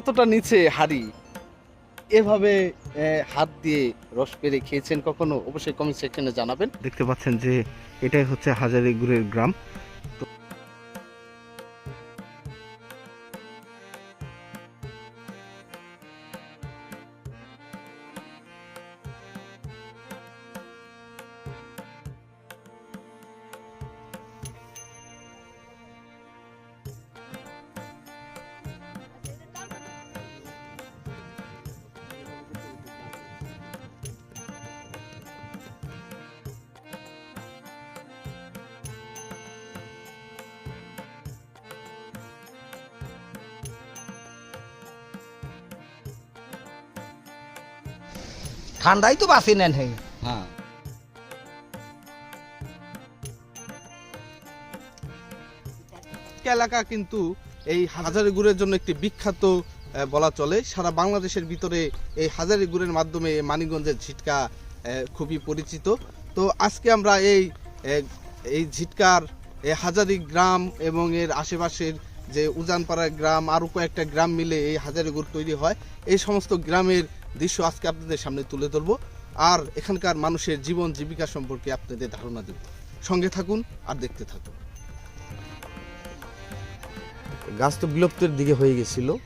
কতটা নিচে হাড়ি? এভাবে হাত দিয়ে রস পেরে খেয়েছেন কখনো? অবশ্যই কমেন্ট সেকশনে জানাবেন। দেখতে পাচ্ছেন যে এটাই হচ্ছে হাজারি গুড়ের গ্রাম। ঠান্ডাই তো বাঁচি নেন হে। হ্যাঁ। এলাকা কিন্তু এই হাজারি গুড়ের জন্য একটি বিখ্যাত বলা চলে। সারা বাংলাদেশের ভিতরে এই হাজারি গুড়ের মাধ্যমে মানিকগঞ্জের ঝিটকা খুবই পরিচিত। তো আজকে আমরা এই এই ঝিটকার হাজারি গ্রাম এবং এর আশেপাশের যে উজানপাড়া গ্রাম, আরও কয়েকটা গ্রাম মিলে এই হাজারি গুড় তৈরি হয়। এই সমস্ত গ্রামের দৃশ্য আজকে আপনাদের সামনে তুলে ধরবো। আর এখানকার মানুষের জীবন জীবিকা সম্পর্কে আপনাদের ধারণা দেব। সঙ্গে থাকুন আর দেখতে থাকুন। গাছ তো বিলুপ্তের দিকে হয়ে গেছিল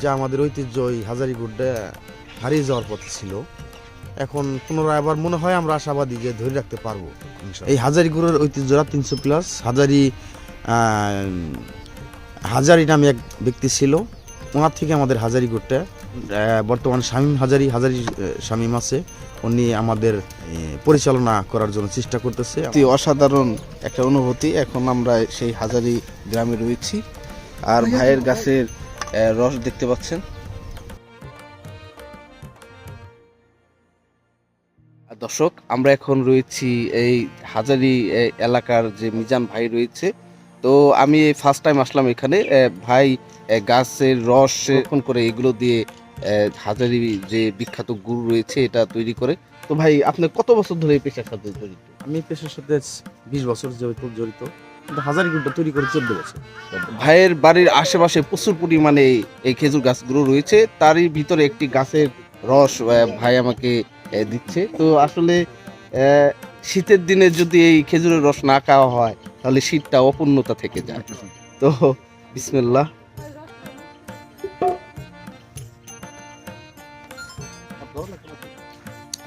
যা আমাদের ঐতিহ্য ওই হাজারি হাজারিগুড়টা হারিয়ে যাওয়ার পথে ছিল। এখন পুনরায় আবার মনে হয় আমরা আশাবাদী যে ধরে রাখতে পারব। এই হাজারিগুড়ের ঐতিহ্যরা তিনশো প্লাস হাজারি হাজারি নামে এক ব্যক্তি ছিল। ওনার থেকে আমাদের হাজারিগুড়টা আহ, বর্তমানে শামীম হাজারি হাজারি শামীম আছে। উনি আমাদের পরিচালনা করার জন্য চেষ্টা করতেছে। অসাধারণ একটা অনুভূতি। এখন আমরা সেই হাজারি গ্রামে রয়েছি। আর ভাইয়ের গাছের রস দেখতে পাচ্ছেন। দর্শক আমরা এখন রয়েছি এই হাজারি এলাকার যে মিজান ভাই রয়েছে। তো আমি ফার্স্ট টাইম আসলাম এখানে। ভাই গাছের রস করে এগুলো দিয়ে হাজারি যে বিখ্যাত গুড় রয়েছে এটা তৈরি করে। তো ভাই আপনি কত বছর ধরে এই পেশার সাথে জড়িত? আমি পেশার সাথে বিশ বছর জড়িত জড়িত। কিন্তু হাজারিগুড়টা তৈরি করে চোদ্দ বছর। ভাইয়ের বাড়ির আশেপাশে প্রচুর পরিমাণে এই খেজুর গাছগুলো রয়েছে। তারই ভিতরে একটি গাছের রস ভাই আমাকে দিচ্ছে। তো আসলে আহ, শীতের দিনে যদি এই খেজুরের রস না খাওয়া হয় তাহলে শীতটা অপূর্ণতা থেকে যায়। তো বিসমিল্লাহ।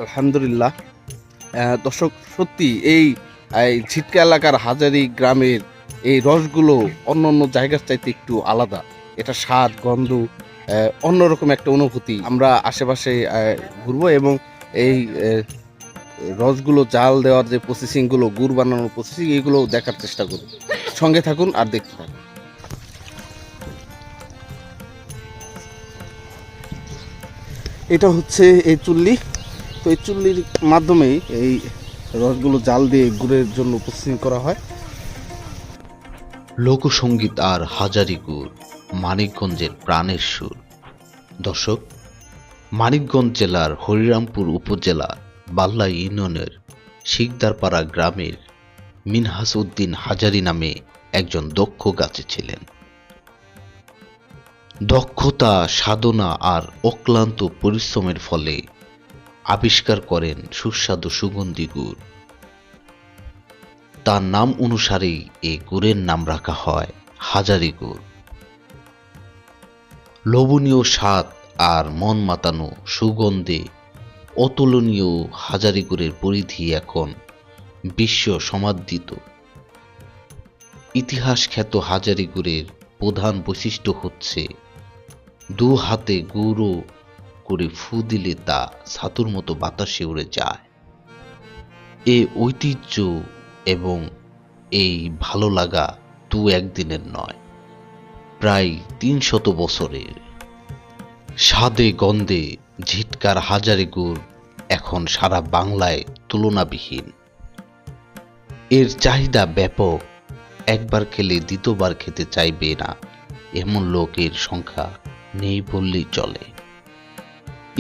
আলহামদুলিল্লাহ। দর্শক, সত্যি এই ঝিটকা এলাকার হাজারি গ্রামের এই রসগুলো অন্য অন্য জায়গার চাইতে একটু আলাদা। এটা স্বাদ, গন্ধ অন্যরকম একটা অনুভূতি। আমরা আশেপাশে ঘুরবো এবং এই রসগুলো জাল দেওয়ার যে প্রসেসিংগুলো গুড় বানানোর প্রসেসিং এগুলো দেখার চেষ্টা করব। সঙ্গে থাকুন আর দেখতে থাকুন। এটা হচ্ছে এই চুল্লি। তো এই চুল্লির মাধ্যমেই এই রসগুলো জাল দিয়ে গুড়ের জন্য প্রসেসিং করা হয়। লোকসঙ্গীত আর হাজারি গুড়, মানিকগঞ্জের প্রাণের সুর। দর্শক, মানিকগঞ্জ জেলার হরিরামপুর উপজেলা বাল্লা ইউনিয়নের শিকদারপাড়া গ্রামের মিনহাস উদ্দিন হাজারি নামে একজন দক্ষ গাছে ছিলেন। দক্ষতা, সাধনা আর অক্লান্ত পরিশ্রমের ফলে আবিষ্কার করেন সুস্বাদু সুগন্ধি গুড়। তার নাম অনুসারেই এই গুড়ের নাম রাখা হয় হাজারি গুড়। লোভনীয় স্বাদ আর মন মাতানো সুগন্ধে অতুলনীয় হাজারি গুড়ের পরিধি এখন বিশ্ব সমাদৃত। ইতিহাস খ্যাত হাজারি গুড়ের প্রধান বৈশিষ্ট্য হচ্ছে দু হাতে গুঁড়ো করে ফু দিলে তা ছাতুর মতো বাতাসে উড়ে যায়। এ ঐতিহ্য এবং এই ভালো লাগা দু একদিনের নয়, প্রায় তিন শত বছরের। স্বাদে গন্ধে ঝিটকার হাজারে গুড় এখন সারা বাংলায় তুলনাবিহীন। এর চাহিদা ব্যাপক, একবার খেলে দ্বিতীয়বার খেতে চাইবে না, এমন লোকের সংখ্যা। নেই বললেই চলে।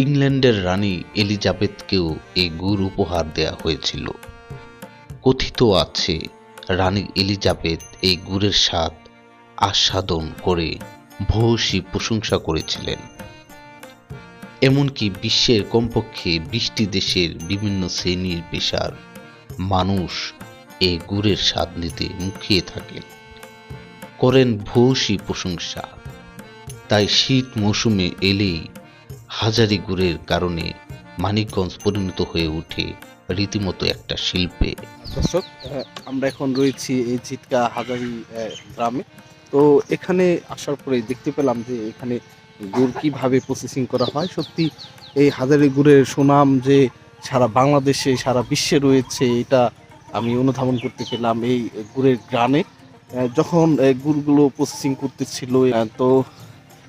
ইংল্যান্ডের রানী এলিজাবেথকেও এই গুড় উপহার দেয়া হয়েছিল। কথিত আছে, রানী এলিজাবেথ এই গুড়ের স্বাদ আস্বাদন করে ভূয়সী প্রশংসা করেছিলেন। এমনকি বিশ্বের কমপক্ষে বিশটি দেশের বিভিন্ন শ্রেণির পেশার মানুষ এই গুড়ের স্বাদ নিতে মুখিয়ে থাকেন। করেন ভূয়সী প্রশংসা। তাই শীত মৌসুমে এলেই হাজারি গুড়ের কারণে মানিকগঞ্জ পরিণত হয়ে ওঠে রীতিমতো একটা শিল্পে। দর্শক আমরা এখন রয়েছি এই চিটকা হাজারি গ্রামে। তো এখানে আসার পরে দেখতে পেলাম যে এখানে গুড় কীভাবে প্রসেসিং করা হয়। সত্যি, এই হাজারি গুড়ের সুনাম যে সারা বাংলাদেশে, সারা বিশ্বে রয়েছে, এটা আমি অনুধাবন করতে পেলাম এই গুড়ের গ্রানে যখন গুড়গুলো প্রসেসিং করতেছিল তো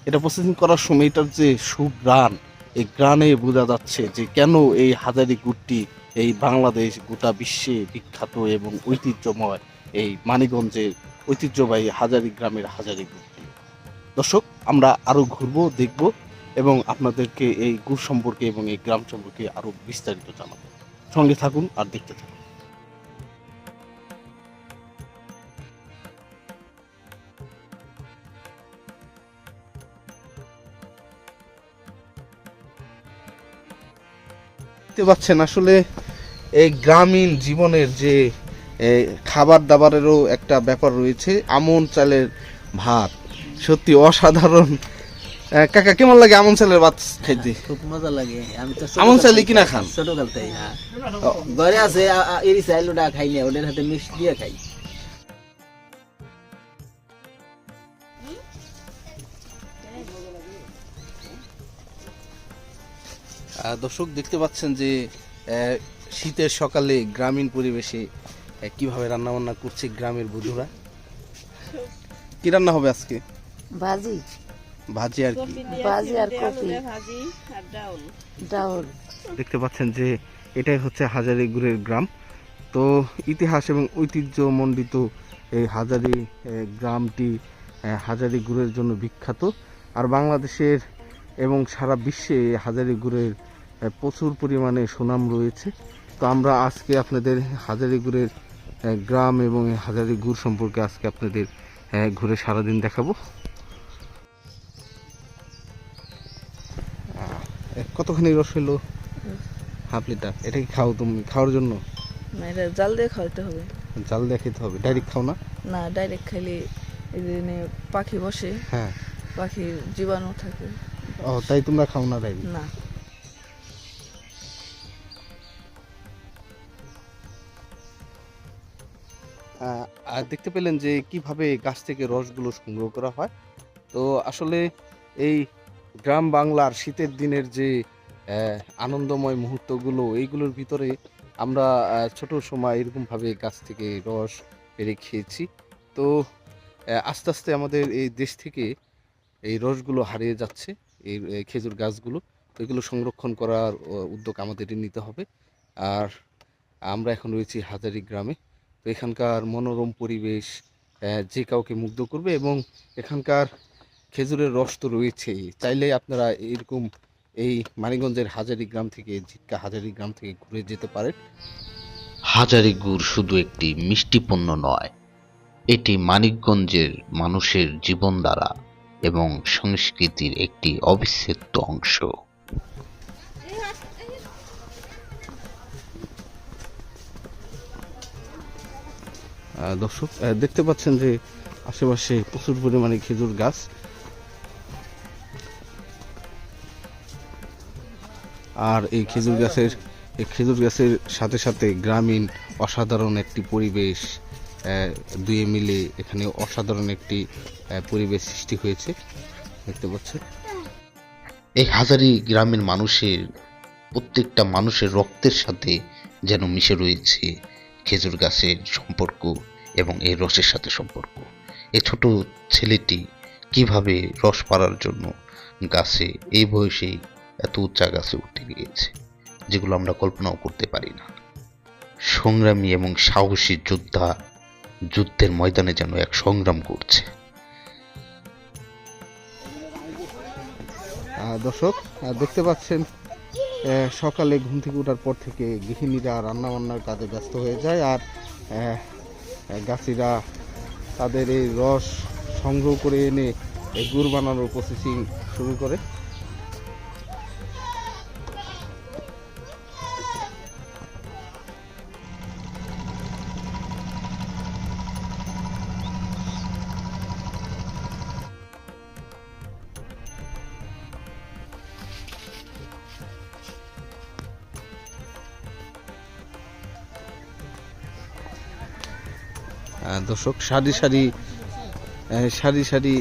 এটা প্রসেসিং করার সময় এটার যে সুগ্রান এই গ্রানে বোঝা যাচ্ছে যে কেন এই হাজারি গুড়টি এই বাংলাদেশ গোটা বিশ্বে বিখ্যাত এবং ঐতিহ্যময় এই মানিগঞ্জের ঐতিহ্যবাহী হাজারি গ্রামের হাজারি গুড়টি দর্শক, আমরা আরও ঘুরবো, দেখব এবং আপনাদেরকে এই গুড় সম্পর্কে এবং এই গ্রাম সম্পর্কে আরও বিস্তারিত জানাব। সঙ্গে থাকুন আর দেখতে থাকুন। দেখতে পাচ্ছেন আসলে এই গ্রামীণ জীবনের যে খাবার দাবারেরও একটা ব্যাপার রয়েছে আমন চালের ভাত। সত্যি অসাধারণ। কাকা কেমন লাগে আমন চালের ভাত খাইতে খুব মজা লাগে। আমি তো আমন চালি কিনা খান? ছোট তাই হ্যাঁ। ঘরে আছে এরি চাইল ওটা খাই না ওদের হাতে মিষ্টি দিয়ে খাই। দর্শক দেখতে পাচ্ছেন যে শীতের সকালে গ্রামীণ পরিবেশে কীভাবে রান্না বান্না করছে গ্রামের বধুরা? কি রান্না হবে আজকে? ভাজি। ভাজি আর কি? ভাজি আর কপি ডাউল। ডাউল। দেখতে পাচ্ছেন যে এটাই হচ্ছে হাজারি গুড়ের গ্রাম। তো ইতিহাস এবং ঐতিহ্যমণ্ডিত এই হাজারি গ্রামটি এ, হাজারি গুড়ের জন্য বিখ্যাত। আর বাংলাদেশের এবং সারা বিশ্বে হাজারি গুড়ের প্রচুর পরিমাণে সুনাম রয়েছে। তো আমরা আজকে আপনাদের হাজারি গুড়ের গ্রাম এবং হাজারি গুড় সম্পর্কে আজকে আপনাদের ঘুরে সারাদিন দেখাবো। কতখানি রস হলো? Half litre. এটা কি খাও তুমি? খাওয়ার জন্য? না এটা জাল দিয়ে খাওয়াতে হবে। জাল দিয়ে খেতে হবে? ডাইরেক্ট খাও না? না ডাইরেক্ট খাইলে এই যে পাখি বসে। হ্যাঁ। পাখির জীবাণু থাকে। ও তাই তোমরা খাও না ডাইরেক্ট না। আর দেখতে পেলেন যে কীভাবে গাছ থেকে রসগুলো সংগ্রহ করা হয়। তো আসলে এই গ্রাম বাংলার শীতের দিনের যে আনন্দময় মুহূর্তগুলো এইগুলোর ভিতরে আমরা ছোট সময় এরকমভাবে গাছ থেকে রস পেরে খেয়েছি। তো আস্তে আস্তে আমাদের এই দেশ থেকে এই রসগুলো হারিয়ে যাচ্ছে। এই খেজুর গাছগুলো তো এগুলো সংরক্ষণ করার উদ্যোগ আমাদের নিতে হবে। আর আমরা এখন রয়েছি হাজারি গ্রামে। তো এখানকার মনোরম পরিবেশ যে কাউকে মুগ্ধ করবে এবং এখানকার খেজুরের রস তো রয়েছেই। চাইলে আপনারা এরকম এই মানিগঞ্জের হাজারি গ্রাম থেকে জিটকা হাজারি গ্রাম থেকে ঘুরে যেতে পারেন। হাজারি গুড় শুধু একটি মিষ্টি পণ্য নয়, এটি মানিকগঞ্জের মানুষের জীবনধারা এবং সংস্কৃতির একটি অবিচ্ছেদ্য অংশ। দর্শক দেখতে পাচ্ছেন যে আশেপাশে প্রচুর পরিমাণে খেজুর গাছ। আর এই খেজুর গাছের, এই খেজুর গাছের সাথে সাথে গ্রামীণ অসাধারণ একটি পরিবেশ দুয়ে মিলে এখানে অসাধারণ একটি পরিবেশ সৃষ্টি হয়েছে। দেখতে পাচ্ছেন? এই হাজারি গ্রামের মানুষের, প্রত্যেকটা মানুষের রক্তের সাথে যেন মিশে রয়েছে খেজুর গাছের সম্পর্ক এবং এই রসের সাথে সম্পর্ক। এই ছোট ছেলেটি কীভাবে রস পাড়ার জন্য গাছে, এই বয়সেই এত উচ্চা গাছে উঠে গিয়েছে, যেগুলো আমরা কল্পনাও করতে পারি না। সংগ্রামী এবং সাহসী যোদ্ধা যুদ্ধের ময়দানে যেন এক সংগ্রাম করছে। দর্শক দেখতে পাচ্ছেন সকালে ঘুম থেকে ওঠার পর থেকে গৃহিণীরা রান্না বান্নার কাজে ব্যস্ত হয়ে যায় আর গাছিরা তাদের এই রস সংগ্রহ করে এনে গুড় বানানোর প্রসেসিং শুরু করে। দর্শক, সারি সারি সারি সারি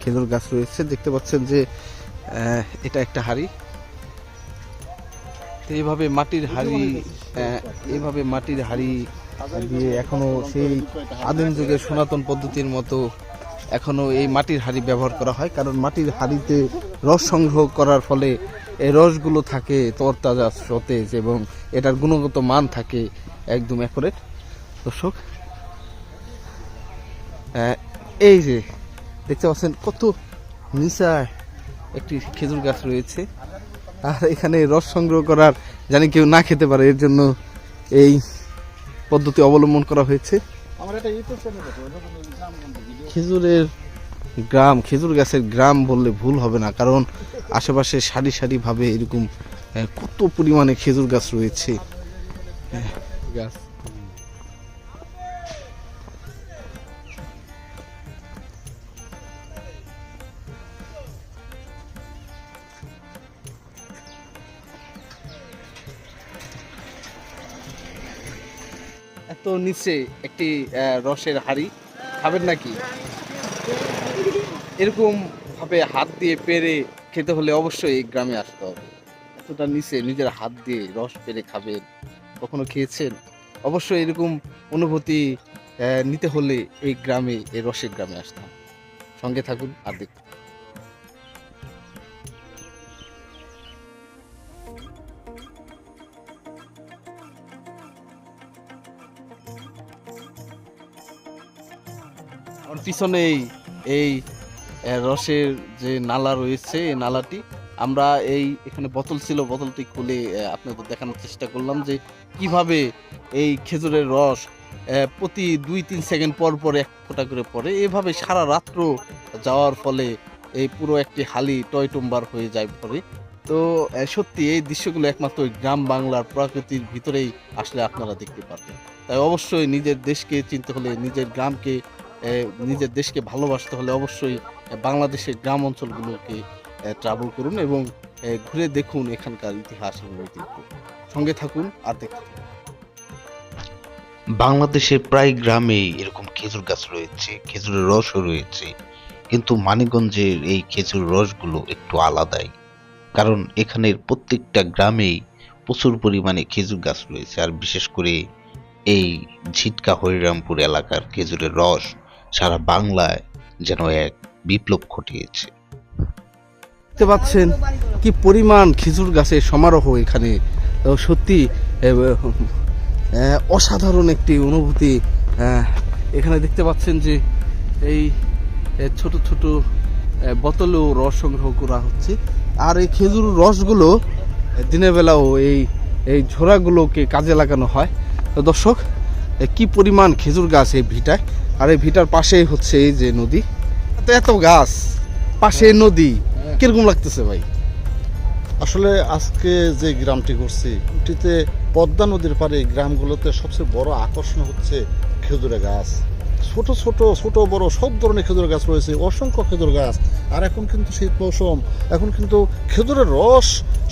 খেজুর গাছ রয়েছে। দেখতে পাচ্ছেন যে এটা একটা হাড়ি। এইভাবে মাটির হাড়ি এইভাবে মাটির হাড়ি দিয়ে এখনও সেই আদিম যুগের সনাতন পদ্ধতির মতো এখনও এই মাটির হাড়ি ব্যবহার করা হয়। কারণ মাটির হাড়িতে রস সংগ্রহ করার ফলে এই রসগুলো থাকে তরতাজা সতেজ এবং এটার গুণগত মান থাকে একদম অ্যাকুরেট দর্শক এই যে দেখতে পাচ্ছেন কত নিচায় একটি খেজুর গাছ রয়েছে। আর এখানে রস সংগ্রহ করার জানি কেউ না খেতে পারে এর জন্য এই পদ্ধতি অবলম্বন করা হয়েছে। খেজুরের গ্রাম খেজুর গাছের গ্রাম বললে ভুল হবে না কারণ আশেপাশে সারি সারি ভাবে এরকম কত পরিমাণে খেজুর গাছ রয়েছে। গাছ। নিচে একটি রসের হাড়ি। খাবেন নাকি? এরকম ভাবে হাত দিয়ে পেরে খেতে হলে অবশ্যই এই গ্রামে আসতে হবে। এতটা নিচে নিজের হাত দিয়ে রস পেরে খাবেন। কখনো খেয়েছেন? অবশ্যই এরকম অনুভূতি নিতে হলে এই গ্রামে, এই রসের গ্রামে আসতে হবে। সঙ্গে থাকুন আর দেখুন পিছনেই এই রসের যে নালা রয়েছে, এই নালাটি, আমরা এই এখানে বোতল ছিল, বোতলটি খুলে আপনাদের দেখানোর চেষ্টা করলাম যে কীভাবে এই খেজুরের রস প্রতি দুই, তিন সেকেন্ড পর পর এক ফোঁটা করে পড়ে। এভাবে সারা রাত্র যাওয়ার ফলে এই পুরো একটি হালি টয় টয়টুম্বার হয়ে যায় পরে তো সত্যি এই দৃশ্যগুলো একমাত্র গ্রাম বাংলার প্রকৃতির ভিতরেই আসলে আপনারা দেখতে পারবেন। তাই অবশ্যই নিজের দেশকে চিনতে হলে নিজের গ্রামকে নিজের দেশকে ভালোবাসতে হলে অবশ্যই বাংলাদেশের গ্রাম অঞ্চলগুলোকে ট্রাভেল করুন এবং ঘুরে দেখুন এখানকার ইতিহাস এবং ঐতিহ্য। সঙ্গে থাকুন আর দেখতে। বাংলাদেশের প্রায় গ্রামেই এরকম খেজুর গাছ রয়েছে, খেজুরের রসও রয়েছে। কিন্তু মানিকগঞ্জের এই খেজুর রসগুলো একটু আলাদাই। কারণ এখানের প্রত্যেকটা গ্রামেই প্রচুর পরিমাণে খেজুর গাছ রয়েছে। আর বিশেষ করে এই ঝিটকা, হরিরামপুর এলাকার খেজুরের রস সারা বাংলায় যেন এক বিপ্লব ঘটিয়েছে। দেখতে পাচ্ছেন কি পরিমাণ খেজুর গাছের সমারোহ এখানে। সত্যি অসাধারণ একটি অনুভূতি এখানে দেখতে পাচ্ছেন যে এই ছোট ছোট বোতলেও রস সংগ্রহ করা হচ্ছে। আর এই খেজুর রসগুলো দিনের বেলাও এই এই ঝোড়াগুলোকে কাজে লাগানো হয়। তো দর্শক কি পরিমাণ খেজুর গাছ এই ভিটায়? আর এই ভিটার পাশেই হচ্ছে এই যে নদী। এত এত গাছ পাশে নদী কীরকম লাগতেছে ভাই? আসলে আজকে যে গ্রামটি করছি ওটিতে পদ্মা নদীর পারে গ্রামগুলোতে সবচেয়ে বড় আকর্ষণ হচ্ছে খেজুরে গাছ। ছোট ছোট ছোট বড় সব ধরনের খেজুর গাছ রয়েছে, অসংখ্য খেজুর গাছ। আর এখন কিন্তু শীত মৌসুম, এখন কিন্তু খেজুরের রস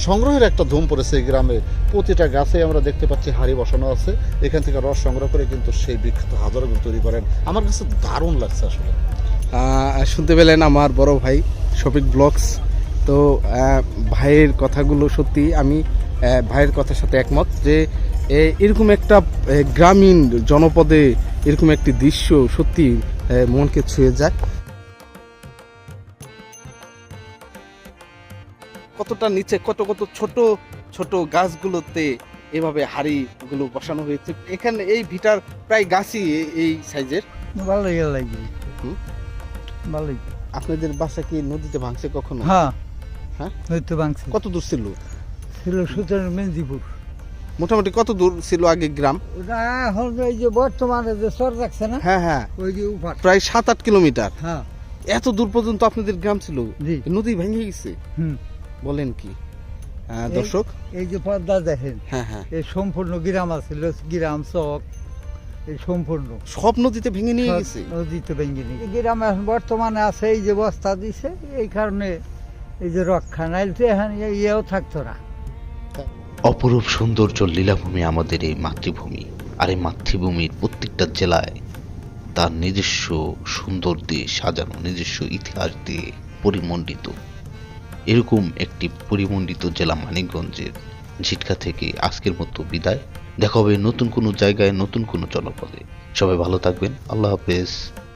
সংগ্রহের একটা ধুম পড়েছে এই গ্রামে। প্রতিটা গাছে আমরা দেখতে পাচ্ছি হাড়ি বসানো আছে, এখান থেকে রস সংগ্রহ করে কিন্তু সেই বিখ্যাত হাজারো তৈরি করেন। আমার কাছে দারুণ লাগছে আসলে। শুনতে পেলেন আমার বড় ভাই শফিক ব্লগস। তো ভাইয়ের কথাগুলো সত্যি আমি ভাইয়ের কথার সাথে একমত যে এরকম একটা গ্রামীণ জনপদে এরকম একটি দৃশ্য সত্যি মনকে ছুঁয়ে যায়। কতটা নিচে কত কত ছোট ছোট গাছগুলোতে এভাবে হাড়িগুলো বসানো হয়েছে। এখানে এই ভিটার প্রায় গাছই এই সাইজের। ভালো লাগে? ভালোই। আপনাদের বাসা কি নদীতে ভাঙছে কখনো? হ্যাঁ। হ্যাঁ? নদীতে ভাঙছে। কত দূর ছিল? ছিল সুতরাং মেদিনীপুর। মোটামুটি কত দূর ছিল আগে গ্রাম? এখন এই যে বর্তমানে যে সর রাখছে না হ্যাঁ হ্যাঁ। ওই যে উপার প্রায় সাত আট কিলোমিটার। হ্যাঁ। এত দূর পর্যন্ত আপনাদের গ্রাম ছিল? নদী ভেঙে গেছে? হুম। বলেন কি। দর্শক। এই যে পদ্মা দেখেন হ্যাঁ হ্যাঁ। এই সম্পূর্ণ গ্রাম আছিল গ্রাম চক এই সম্পূর্ণ। সব নদীতে ভেঙে নিয়ে গেছে? নদীতে ভেঙে নিয়ে গ্রাম এখন বর্তমানে আছে এই যে বস্তা দিছে এই কারণে এই যে রক্ষা নাইলে তো এখন ইয়েও থাকতো না। অপরূপ সৌন্দর্য লীলাভূমি আমাদের এই মাতৃভূমি আর এই মাতৃভূমির প্রত্যেকটা জেলায় তার নিজস্ব সুন্দর দিয়ে সাজানো, নিজস্ব ইতিহাস দিয়ে পরিমণ্ডিত। এরকম একটি পরিমণ্ডিত জেলা মানিকগঞ্জের ঝিটকা থেকে আজকের মতো বিদায়। দেখা হবে নতুন কোনো জায়গায়, নতুন কোনো জনপদে। সবাই ভালো থাকবেন। আল্লাহ হাফেজ।